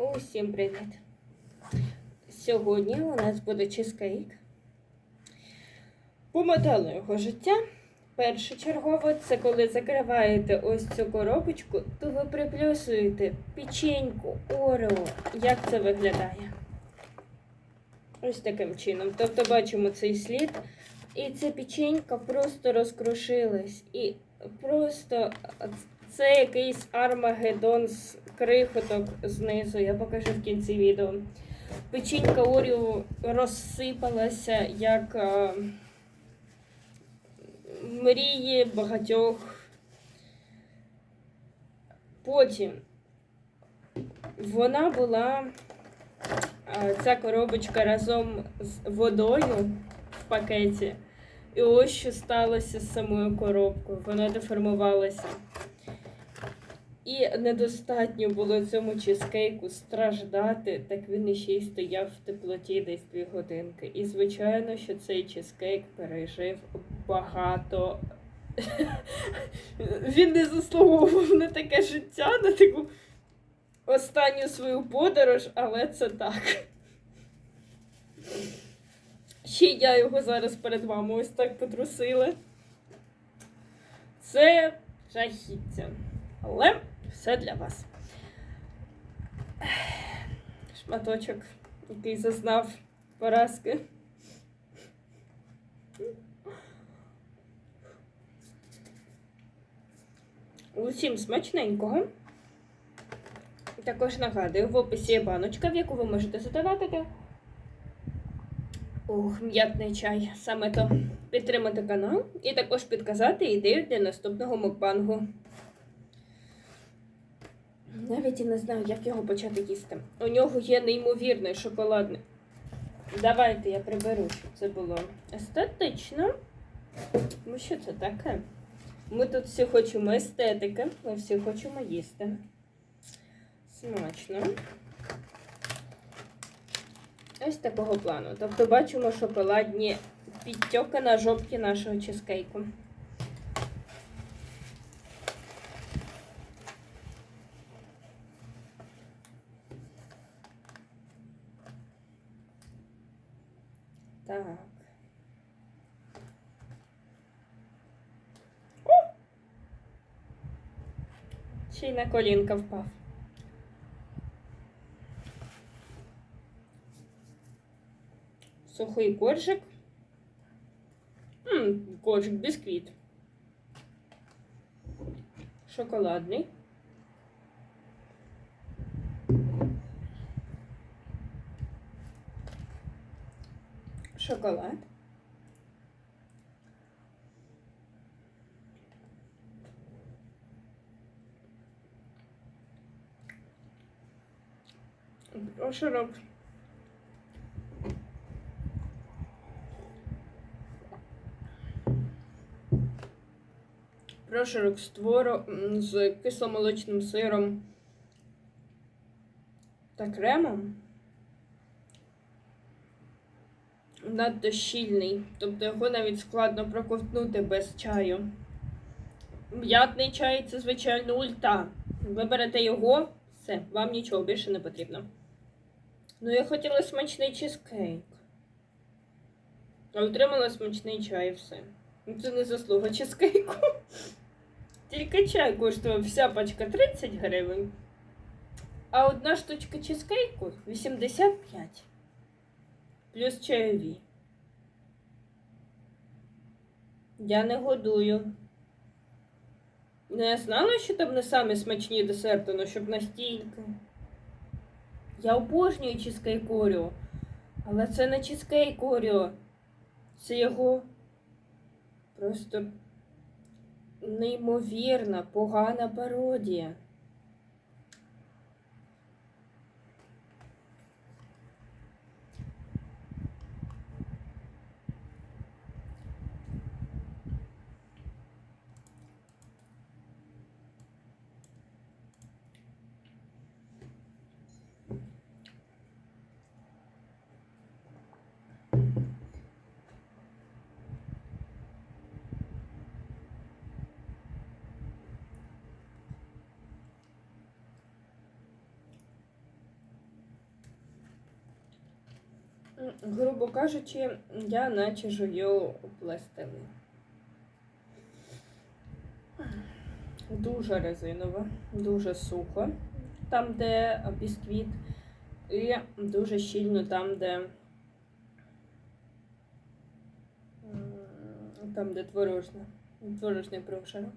Усім привіт! Сьогодні у нас буде чизкейк. По моделу його життя. Першочергово це коли закриваєте ось цю коробочку, то ви приплюсуєте печеньку, орео. Як це виглядає? Ось таким чином. Тобто бачимо цей слід. І ця печенька просто розкрушилась. І просто це якийсь армагеддон з крихоток знизу. Я покажу в кінці відео. Печенька Оріо розсипалася як е, мрії багатьох. Потім вона була е, ця коробочка разом з водою в пакеті. І ось що сталося з самою коробкою. Вона деформувалася. І недостатньо було цьому чизкейку страждати, так він іще й стояв в теплоті десь дві годинки. І, звичайно, що цей чизкейк пережив багато. Він не заслуговував на таке життя, на таку останню свою подорож, але це так. Ще я його зараз перед вами ось так потрусила. Це жахіття. Але все для вас. Шматочок, який зазнав поразки. Усім смачненького. Також нагадую, в описі є баночка, в яку ви можете задавати. Ух, м'ятний чай. Саме то підтримати канал і також підказати ідею для наступного мукбангу. Навіть і не знаю, як його почати їсти. У нього є неймовірний шоколадний. Давайте я приберу, щоб це було естетично. Ну, що це таке? Ми тут всі хочемо естетики, ми всі хочемо їсти. Смачно. Ось такого плану. Тобто бачимо шоколадні підтьоки на жовті нашого чизкейку. Так. О! Й на колінка впав. Сухий коржик. М, коржик, бісквіт. Шоколадний. Шоколад. Прошарок. Прошарок з творо м, з кисломолочним сиром та кремом. Надто щільний, тобто його навіть складно проковтнути без чаю. М'ятний чай це, звичайно, ульта. Ви берете його, все, вам нічого більше не потрібно. Ну, я хотіла смачний чизкейк. А отримала смачний чай і все. Ну, Це не заслуга чизкейку. Тільки чай коштував вся пачка 30 гривень, а одна штучка чизкейку 85. Плюс чайові. Я не годую. Не знала, що там не самі смачні десерти, ну щоб настільки. Я обожнюю чизкейк Оріо, але це не чизкейк Оріо. Це його просто неймовірна, погана пародія. Грубо кажучи, я наче жую пластилин. Дуже резиново, дуже сухо, там, де бісквіт, і дуже щільно там, де там, де творожне, творожний прошарок.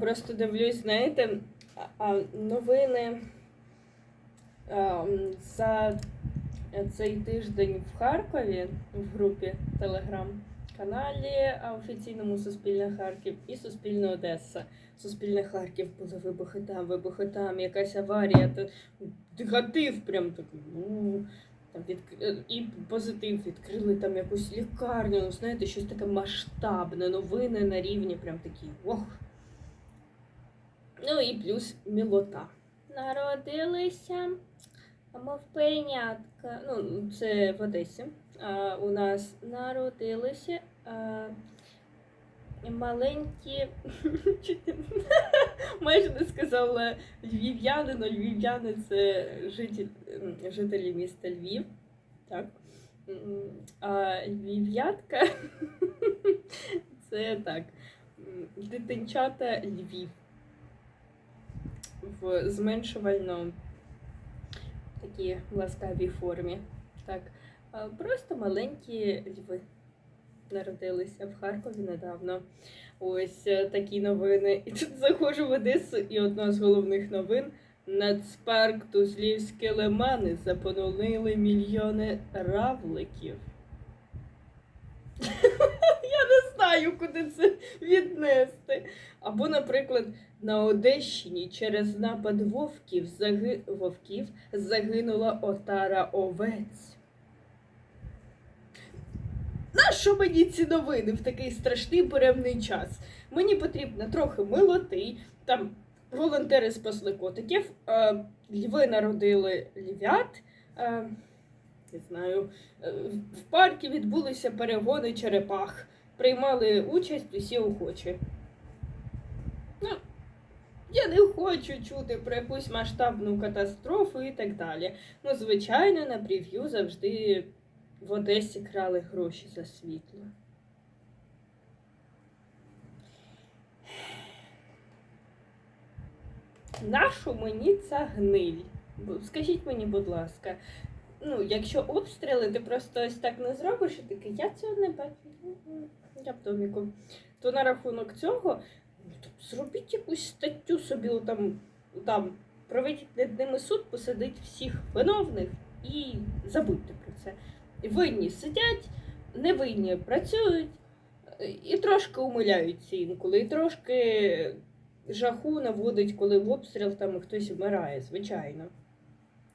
Просто дивлюсь, знаєте, новини за цей тиждень в Харкові в групі Телеграм-каналі офіційному Суспільне Харків і Суспільне Одеса. Суспільне Харків були вибухи там, вибухи там, якась аварія, негатив прям такий. ну, Там від... І позитив відкрили там якусь лікарню, ну, знаєте, щось таке масштабне, новини на рівні, прям такі. Ох. Ну і плюс мілота. Народилися мов пенятка. Ну, це в Одесі. А, у нас народилися а, маленькі. Майже не сказала львів'яни, але львів'яни це житель, жителі міста Львів. Так. А львів'ятка це так. Дитинчата Львів в зменшувально такій ласкавій формі. Так, просто маленькі льви народилися в Харкові недавно. Ось е, такі новини. І тут заходжу в Одесу, і одна з головних новин. Нацпарк Тузлівські лимани заполонили мільйони равликів. Знаю, куди це віднести. Або, наприклад, на Одещині через напад вовків, заги... вовків загинула отара овець. Нащо мені ці новини в такий страшний буремний час? Мені потрібно трохи милоти, там волонтери спасли котиків, е, льви народили львят. Е, не знаю, е, в парку відбулися перегони черепах. Приймали участь усі охочі. Ну, я не хочу чути про якусь масштабну катастрофу і так далі. Ну, звичайно, на прев'ю завжди в Одесі крали гроші за світло. Нашу мені ця гниль? Скажіть мені, будь ласка, ну, якщо обстріли, ти просто ось так не зробиш і такий, я цього не бачу. Я в доміку. То на рахунок цього ну, зробіть якусь статтю собі там, там проведіть над ними суд, посадить всіх виновних і забудьте про це. Винні сидять, невинні працюють і трошки умиляються інколи, і трошки жаху наводить, коли в обстріл там хтось вмирає, звичайно.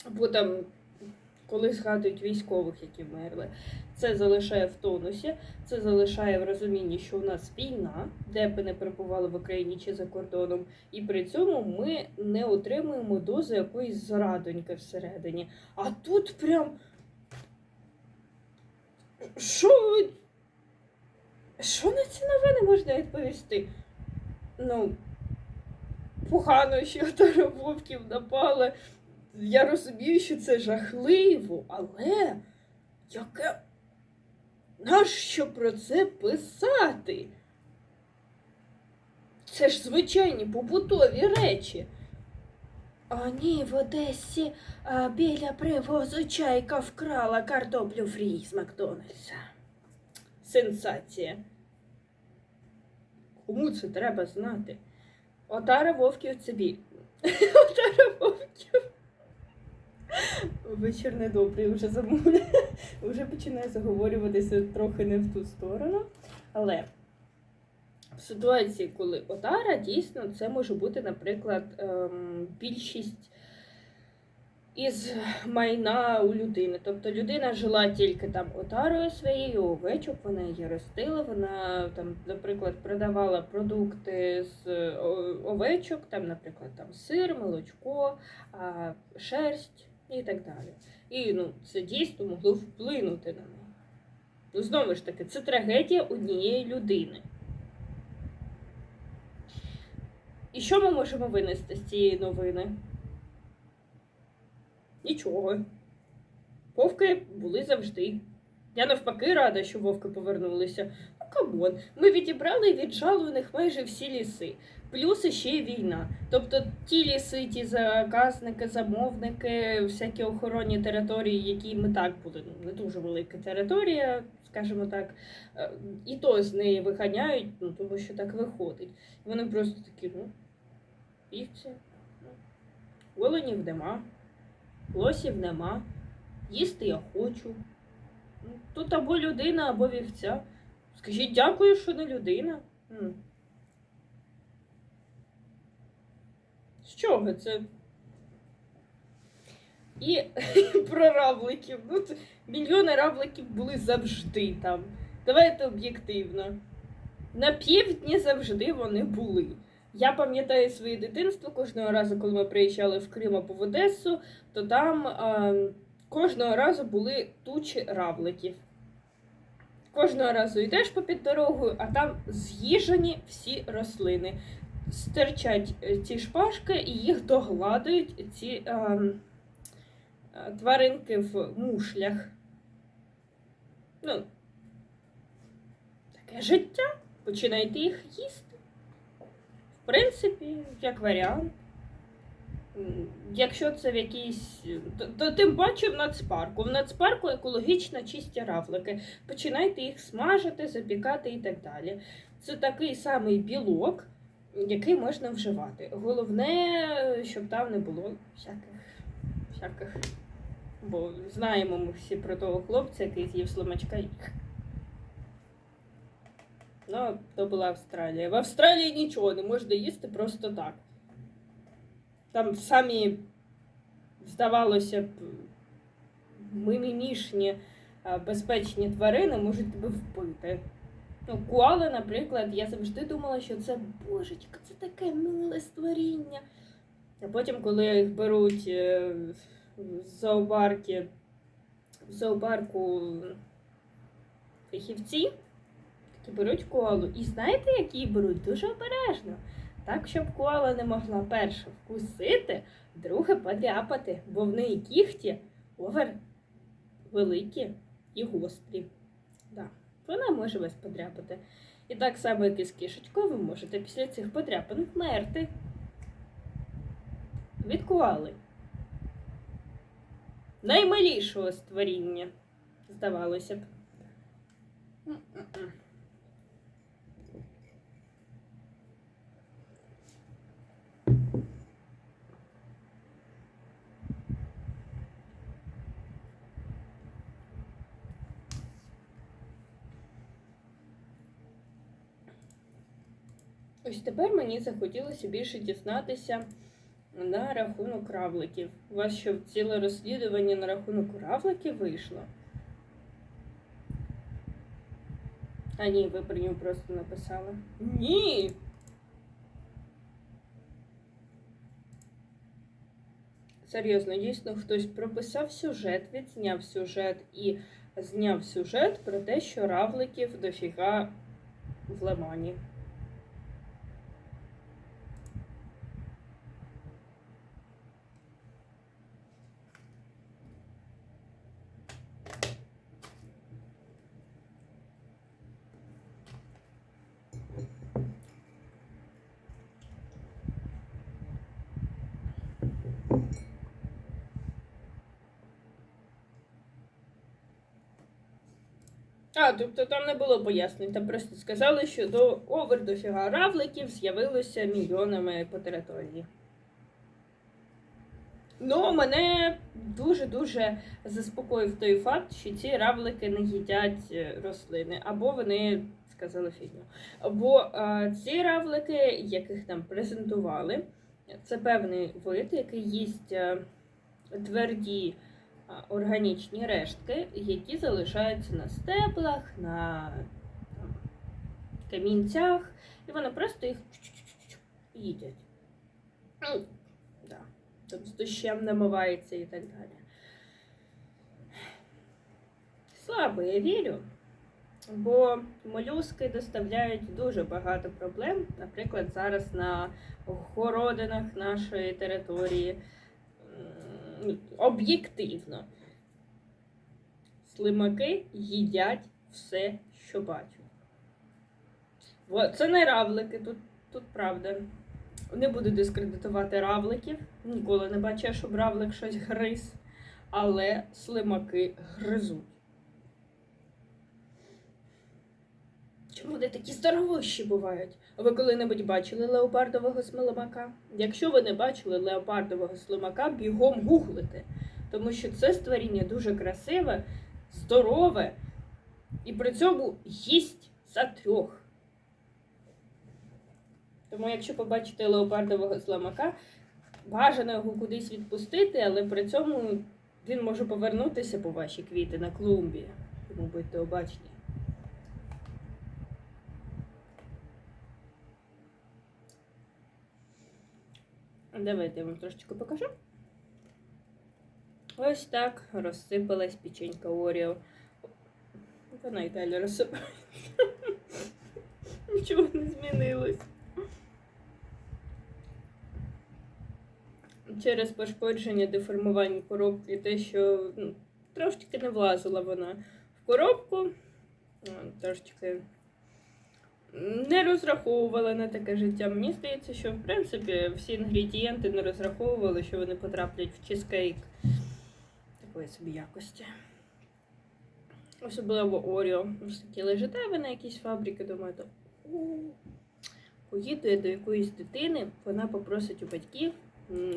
Або там, коли згадують військових, які вмерли. Це залишає в тонусі, це залишає в розумінні, що у нас війна, де б не перебували в Україні чи за кордоном, і при цьому ми не отримуємо дози якоїсь зрадоньки всередині. А тут прям. Що? Що на ці новини можна відповісти? Ну, погано, що до напали. Я розумію, що це жахливо, але яке. Нащо про це писати? Це ж звичайні побутові речі. А ні, в Одесі а, біля привозу чайка вкрала картоплю фрі з Макдональдса. Сенсація. Кому це треба знати? Отара вовків це біль. Отара вовків. Вечір недобрий, вже замовляє. Вже починає заговорюватися трохи не в ту сторону. Але в ситуації, коли отара, дійсно, це може бути, наприклад, ем, більшість із майна у людини. Тобто людина жила тільки там отарою своєю, овечок, вона її ростила, вона там, наприклад, продавала продукти з е, овечок, там, наприклад, там сир, молочко, шерсть і так далі. І ну, це дійсно могло вплинути на неї. Ну, знову ж таки, це трагедія однієї людини. І що ми можемо винести з цієї новини? Нічого. Вовки були завжди. Я навпаки рада, що вовки повернулися. Ну, камон, ми відібрали і віджали у них майже всі ліси. Плюс ще й війна. Тобто ті ліси, ті заказники, замовники, всякі охоронні території, які ми так були, ну, не дуже велика територія, скажімо так, е, і то з неї виганяють, ну, тому що так виходить. І вони просто такі, ну, вівці, ну, оленів нема. Лосів нема. Їсти я хочу. Ну, Тут або людина, або вівця. Скажіть дякую, що не людина. З чого це? І про равликів. Ну, це- мільйони равликів були завжди там. Давайте об'єктивно. На півдні завжди вони були. Я пам'ятаю своє дитинство кожного разу, коли ми приїжджали в Крим або в Одесу, то там е, кожного разу були тучі равликів. Кожного разу йдеш попід дорогою, а там з'їжені всі рослини. Стирчать е, ці шпажки і їх догладують ці е, е, тваринки в мушлях. Ну, таке життя. Починайте їх їсти. В принципі, як варіант. Якщо це в якійсь. То, то тим паче в нацпарку. В нацпарку екологічно чисті равлики. Починайте їх смажити, запікати і так далі. Це такий самий білок, який можна вживати. Головне, щоб там не було всяких. всяких. Бо знаємо ми всі про того хлопця, який з'їв слимачка. і Ну, то була Австралія. В Австралії нічого не можна їсти просто так. Там самі, здавалося б, мимімішні безпечні тварини можуть тебе вбити. Ну, куали, наприклад, я завжди думала, що це божечка, це таке миле створіння. А потім, коли їх беруть е, в зоопарки, в зоопарку фахівці, такі беруть коалу. І знаєте, як її беруть? Дуже обережно. Так, щоб коала не могла перше вкусити, друге подряпати, бо в неї кіхті овер великі і гострі. Да. Вона може вас подряпати. І так само, як і з кішечкою, ви можете після цих подряпин вмерти. Від коали. Наймилішого створіння, здавалося б. Ось тепер мені захотілося більше дізнатися на рахунок равликів. У вас що ціле розслідування на рахунок равликів вийшло? А ні, ви про нього просто написали. Ні. Серйозно, дійсно, хтось прописав сюжет, відзняв сюжет і зняв сюжет про те, що равликів дофіга в Лимані. А, тобто там не було пояснень, там просто сказали, що до овер дофіга равликів з'явилося мільйонами по території. Ну, мене дуже-дуже заспокоїв той факт, що ці равлики не їдять е, рослини, або вони сказала фігню. Бо е, ці равлики, яких нам презентували, це певний вид, який їсть е, тверді а, органічні рештки, які залишаються на стеблах, на там, камінцях, і вони просто їх їдять. Ну, да. Там з дощем намивається і так далі. Слабо я вірю, бо молюски доставляють дуже багато проблем. Наприклад, зараз на городинах нашої території об'єктивно. Слимаки їдять все, що бачать. Це не равлики, тут, тут правда. Не буду дискредитувати равликів. Ніколи не бачу, щоб равлик щось гриз. Але слимаки гризуть. Чому вони такі здоровущі бувають? Ви коли-небудь бачили леопардового слимака? Якщо ви не бачили леопардового слимака, бігом гуглите. Тому що це створіння дуже красиве, здорове і при цьому їсть за трьох. Тому, якщо побачите леопардового слимака, бажано його кудись відпустити, але при цьому він може повернутися по ваші квіти на клумбі. Тому будьте обачні. Давайте я вам трошечки покажу. Ось так розсипалась печенька Оріо. Вона і далі розсипається. Нічого не змінилось. Через пошкодження деформування коробки, те, що ну, трошечки не влазила вона в коробку, трошечки не розраховувала на таке життя. Мені здається, що в принципі всі інгредієнти не розраховували, що вони потраплять в чизкейк такої собі якості. Особливо Оріо. Ось такі лежите ви на якійсь фабрики, думаєте, поїду я до якоїсь дитини, вона попросить у батьків,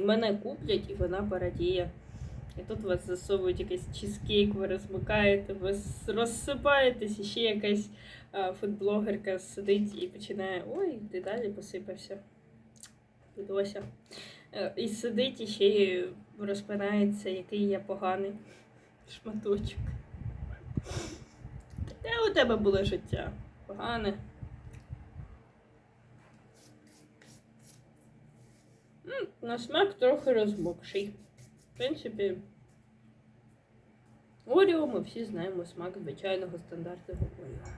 мене куплять і вона порадіє. І тут вас засовують якийсь чизкейк, ви розмикаєте, ви розсипаєтесь, і ще якась фудблогерка сидить і починає. Ой, ти далі посипався. Підося. Е, І сидить і ще розпинається, який я поганий шматочок. Де у тебе було життя? Погане. На смак трохи розмокший. Принципі, Оріо ми всі знаємо смак звичайного стандартного Оріо.